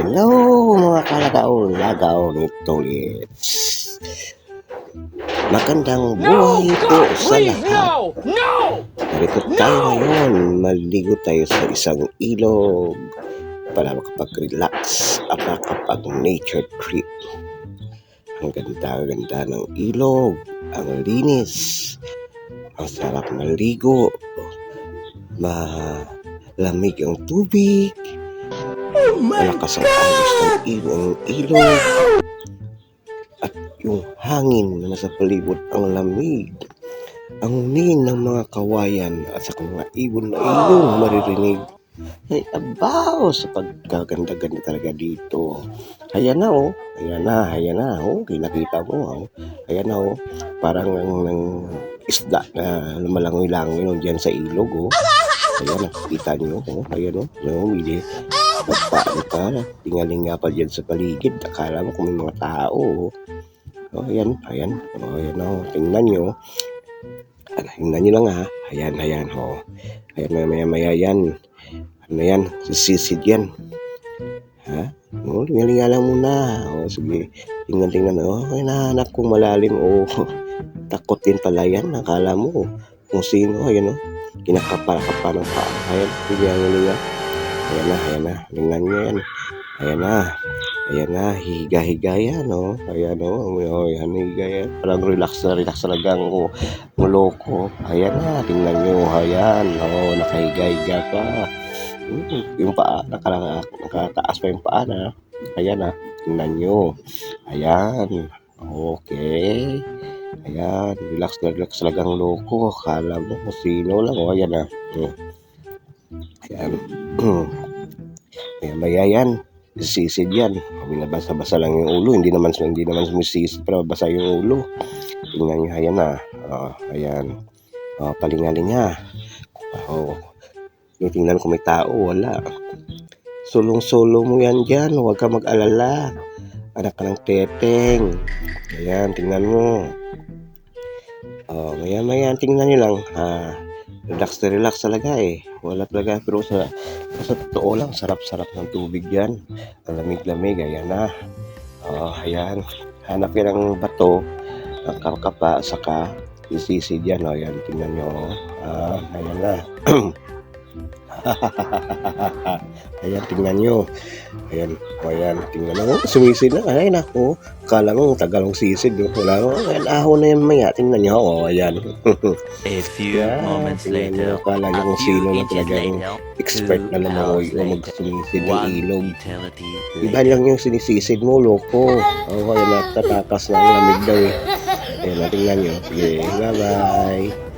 Hello mga kalagaw, lagaw ni Tolits. Magandang buhay po sa lahat. No! Narito tayo ngayon, maligo tayo sa isang ilog para makapag-relax at makapag-nature trip. Ang ganda-ganda ng ilog, ang linis, ang sarap maligo, malamig ang tubig, malakas ang agos ng ilong ilog, at yung hangin na nasa palibot ang lamig. Ang hungin ng mga kawayan at sa mga ibon na ilong maririnig. Ay, abaw sa pagkaganda-ganda talaga dito. Ayan na oh, ayan na, ayan na oh, kinakita mo oh. Ayan na oh, parang ang, ng isda na lumalangoy-langoy oh, dyan sa ilog oh. Ayan, nakikita nyo oh, ayan oh, no, mili. Nagpaan ka, tingalinga pa dyan sa paligid. Akala mo kung may mga tao. Oh, oh ayan, ayan. Oh, ayan oh, tingnan nyo. Tingnan nyo lang ha. Ayan, ayan. Oh. Ayan, maya, maya, maya yan. Ano yan? Sisisid yan. Ha? Oh, tingalinga lang muna. Oh, sige. Tingnan, tingnan. Oh, ay, nahanap kong malalim. Oh, takot din pala yan. Akala mo kung sino. Ayan oh. Kinakapal-kapal ng paa. Ayan, sige, ang hininga. Ayan na, ayan na. Tingnan nyo yan. Ayan na. Ayan na, higa-higa yan, no? Ayan, no? Oh, ayan, higa yan. Parang relax na relax talaga ang oh, ulo ko. Ayan na, tingnan nyo. Ayan, oh, nakahiga-higa pa. Hmm, yung paa, naka, nakataas pa yung paa na. Ayan na, tingnan nyo. Ayan. Okay. Ayan, relax na relax talaga ang ulo ko. Akala mo sino lang. Oh, ayan na. Hmm. Ayan. Ayan, maya yan. Sisid yan. Binabasa-basa lang yung ulo. Hindi naman hindi naman sumisisid pero basa yung ulo. Tingnan nyo, ayan na. Oh, ayan. Oh, palingalinga. Oh. Tingnan kung may tao. Wala. Sulong-solo mo yan dyan. Huwag ka mag-alala. Anak ka ng teteng. Ayan, tingnan mo. Oh, maya maya tingnan nyo lang. Ah, relax na relax talaga eh. Wala talaga. Pero sa, sa totoo lang, sarap-sarap ng tubig yan. Lamig-lamig, ayan na. Oh, ayan. Hanap yan ng bato, ang kakapa, saka isisid yan. Oh, ayan, tingnan nyo. oh. Ah, ayan na. ayan, tingnan nyo. Ayan, oh, ayan, tingnan nyo. Oh, sumisid na. Ayan na. Oh, kala mo, tagal ng sisid. Oh. Wala mo. Ayan, ahon na yan maya. Tingnan nyo. Oh, ayan. A few Yeah, moments later, nyo. Akala nyo kung sino na talagang later, expert na lumangoy o magsumisid ng ilog. Iba lang yung sinisisid mo, loko. O, kaya natatakas na ang lamig daw eh. Ayan, tingnan nyo. Sige, bye-bye.